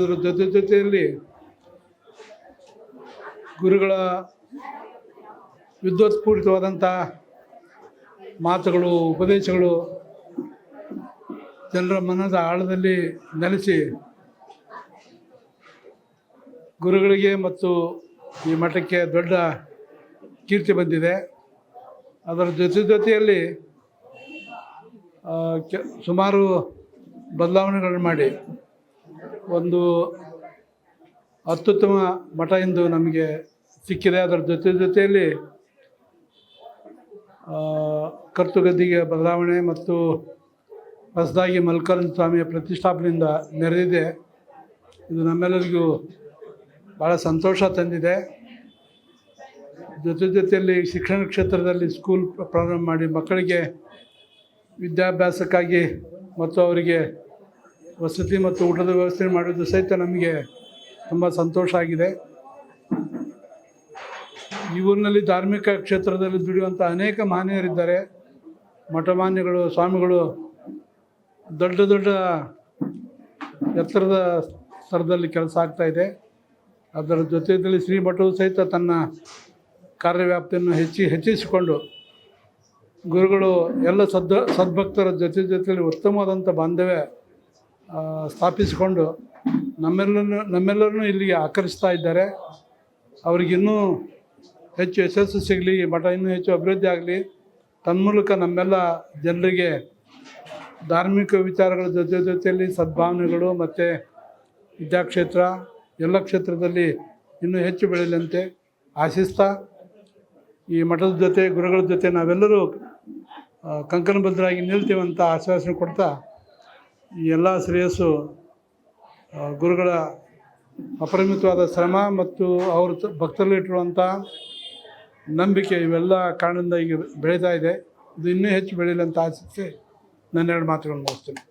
ಅದರ ಜೊತೆ ಜೊತೆಯಲ್ಲಿ ಗುರುಗಳ ವಿದ್ವತ್ಪೂರಿತವಾದಂಥ ಮಾತುಗಳು, ಉಪದೇಶಗಳು ಜನರ ಮನದ ಆಳದಲ್ಲಿ ನೆಲೆಸಿ ಗುರುಗಳಿಗೆ ಮತ್ತು ಈ ಮಠಕ್ಕೆ ದೊಡ್ಡ ಕೀರ್ತಿ ಬಂದಿದೆ. ಅದರ ಜೊತೆ ಜೊತೆಯಲ್ಲಿ ಸುಮಾರು ಬದಲಾವಣೆಗಳನ್ನು ಮಾಡಿ. ಒಂದು ಅತ್ಯುತ್ತಮ ಮಠ ಎಂದು ನಮಗೆ ಸಿಕ್ಕಿದೆ. ಅದರ ಜೊತೆ ಜೊತೆಯಲ್ಲಿ ಕರ್ತುಗದ್ದಿಗೆ ಬದಲಾವಣೆ ಮತ್ತು ಹೊಸದಾಗಿ ಮಲ್ಲಿಕಾರ್ಜುನ ಸ್ವಾಮಿಯ ಪ್ರತಿಷ್ಠಾಪನೆಯಿಂದ ನೆರೆದಿದೆ. ಇದು ನಮ್ಮೆಲ್ಲರಿಗೂ ಭಾಳ ಸಂತೋಷ ತಂದಿದೆ. ಜೊತೆ ಜೊತೆಯಲ್ಲಿ ಶಿಕ್ಷಣ ಕ್ಷೇತ್ರದಲ್ಲಿ ಸ್ಕೂಲ್ ಪ್ರಾರಂಭ ಮಾಡಿ ಮಕ್ಕಳಿಗೆ ವಿದ್ಯಾಭ್ಯಾಸಕ್ಕಾಗಿ ಮತ್ತು ಅವರಿಗೆ ವಸತಿ ಮತ್ತು ಊಟದ ವ್ಯವಸ್ಥೆ ಮಾಡಿದ್ದು ಸಹಿತ ನಮಗೆ ತುಂಬ ಸಂತೋಷ ಆಗಿದೆ. ಈ ಊರಿನಲ್ಲಿ ಧಾರ್ಮಿಕ ಕ್ಷೇತ್ರದಲ್ಲಿ ದುಡಿಯುವಂಥ ಅನೇಕ ಮಾನ್ಯರಿದ್ದಾರೆ ಮಠಮಾನ್ಯಗಳು, ಸ್ವಾಮಿಗಳು ದೊಡ್ಡ ದೊಡ್ಡ ಎತ್ತರದ ಸ್ತರದಲ್ಲಿ ಕೆಲಸ ಆಗ್ತಾ ಇದೆ. ಅದರ ಜೊತೆಯಲ್ಲಿ ಶ್ರೀಮಠವು ಸಹಿತ ತನ್ನ ಕಾರ್ಯವ್ಯಾಪ್ತಿಯನ್ನು ಹೆಚ್ಚಿ ಹೆಚ್ಚಿಸಿಕೊಂಡು ಗುರುಗಳು ಎಲ್ಲ ಸದ್ ಸದ್ಭಕ್ತರ ಜೊತೆ ಜೊತೆಯಲ್ಲಿ ಉತ್ತಮವಾದಂಥ ಬಾಂಧವ್ಯ ಸ್ಥಾಪಿಸಿಕೊಂಡು ನಮ್ಮೆಲ್ಲರೂ ನಮ್ಮೆಲ್ಲರನ್ನು ಇಲ್ಲಿಗೆ ಆಕರ್ಷಿಸ್ತಾ ಇದ್ದಾರೆ. ಅವರಿಗಿನ್ನೂ ಹೆಚ್ಚು ಯಶಸ್ಸು ಸಿಗಲಿ, ಮಠ ಇನ್ನೂ ಹೆಚ್ಚು ಅಭಿವೃದ್ಧಿ ಆಗಲಿ, ತನ್ಮೂಲಕ ನಮ್ಮೆಲ್ಲ ಜನರಿಗೆ ಧಾರ್ಮಿಕ ವಿಚಾರಗಳ ಜೊತೆ ಜೊತೆಯಲ್ಲಿ ಸದ್ಭಾವನೆಗಳು ಮತ್ತು ವಿದ್ಯಾಕ್ಷೇತ್ರ, ಎಲ್ಲ ಕ್ಷೇತ್ರದಲ್ಲಿ ಇನ್ನೂ ಹೆಚ್ಚು ಬೆಳೆಯಲಂತೆ ಆಶಿಸ್ತಾ, ಈ ಮಠದ ಜೊತೆ, ಗುರುಗಳ ಜೊತೆ ನಾವೆಲ್ಲರೂ ಕಂಕಣಬದ್ಧರಾಗಿ ನಿಲ್ತೀವಂತ ಆಶ್ವಾಸನೆ ಕೊಡ್ತಾ ಈ ಎಲ್ಲ ಶ್ರೇಯಸ್ಸು ಗುರುಗಳ ಅಪರಿಮಿತವಾದ ಶ್ರಮ ಮತ್ತು ಅವರು ಭಕ್ತರಲ್ಲಿಟ್ಟಿರುವಂಥ ನಂಬಿಕೆ ಇವೆಲ್ಲ ಕಾರಣದಿಂದ ಈಗ ಬೆಳೀತಾ ಇದೆ. ಇದು ಇನ್ನೂ ಹೆಚ್ಚು ಬೆಳೀಲಿ ಅಂತ ಆಶಿಸಿ ನನ್ನೆರಡು ಮಾತುಗಳನ್ನು ಮುಗಿಸ್ತೀನಿ.